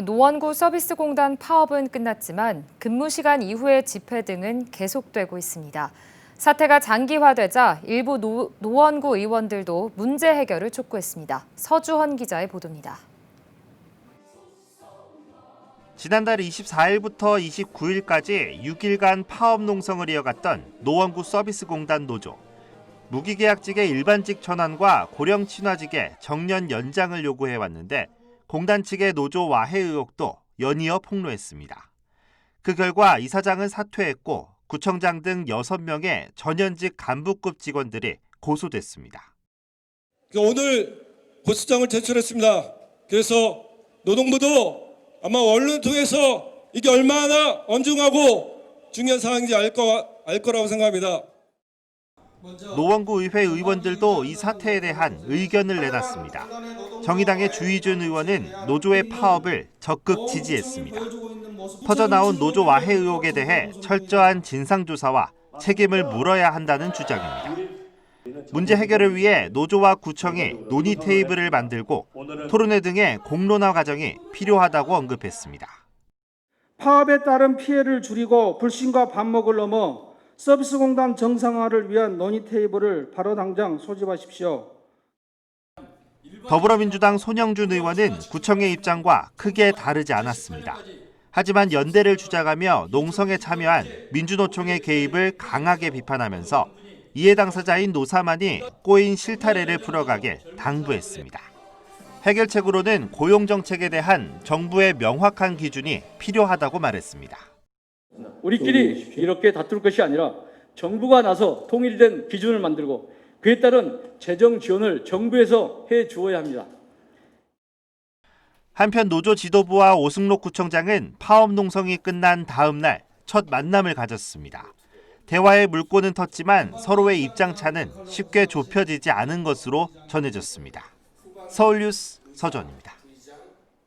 노원구 서비스공단 파업은 끝났지만 근무 시간 이후의 집회 등은 계속되고 있습니다. 사태가 장기화되자 일부 노, 노원구 의원들도 문제 해결을 촉구했습니다. 서주헌 기자의 보도입니다. 지난달 24일부터 29일까지 6일간 파업 농성을 이어갔던 노원구 서비스공단 노조. 무기계약직의 일반직 전환과 고령 친화직의 정년 연장을 요구해 왔는데 공단 측의 노조 와해 의혹도 연이어 폭로했습니다. 그 결과 이사장은 사퇴했고 구청장 등 6명의 전현직 간부급 직원들이 고소됐습니다. 그러니까 오늘 고소장을 제출했습니다. 그래서 노동부도 아마 언론을 통해서 이게 얼마나 엄중하고 중요한 사항인지 알, 거, 알 거라고 생각합니다. 노원구 의회 의원들도 이 사태에 대한 의견을 내놨습니다. 정의당의 주희준 의원은 노조의 파업을 적극 지지했습니다. 터져나온 노조 와해 의혹에 대해 철저한 진상조사와 책임을 물어야 한다는 주장입니다. 문제 해결을 위해 노조와 구청이 논의 테이블을 만들고 토론회 등의 공론화 과정이 필요하다고 언급했습니다. 파업에 따른 피해를 줄이고 불신과 반목을 넘어 서비스 공단 정상화를 위한 논의 테이블을 바로 당장 소집하십시오. 더불어민주당 손영준 의원은 구청의 입장과 크게 다르지 않았습니다. 하지만 연대를 주장하며 농성에 참여한 민주노총의 개입을 강하게 비판하면서 이해 당사자인 노사만이 꼬인 실타래를 풀어가길 당부했습니다. 해결책으로는 고용 정책에 대한 정부의 명확한 기준이 필요하다고 말했습니다. 우리끼리 이렇게 다툴 것이 아니라 정부가 나서 통일된 기준을 만들고 그에 따른 재정 지원을 정부에서 해 주어야 합니다. 한편 노조 지도부와 오승록 구청장은 파업 농성이 끝난 다음 날 첫 만남을 가졌습니다. 대화의 물꼬는 텄지만 서로의 입장 차는 쉽게 좁혀지지 않은 것으로 전해졌습니다. 서울뉴스 서전입니다.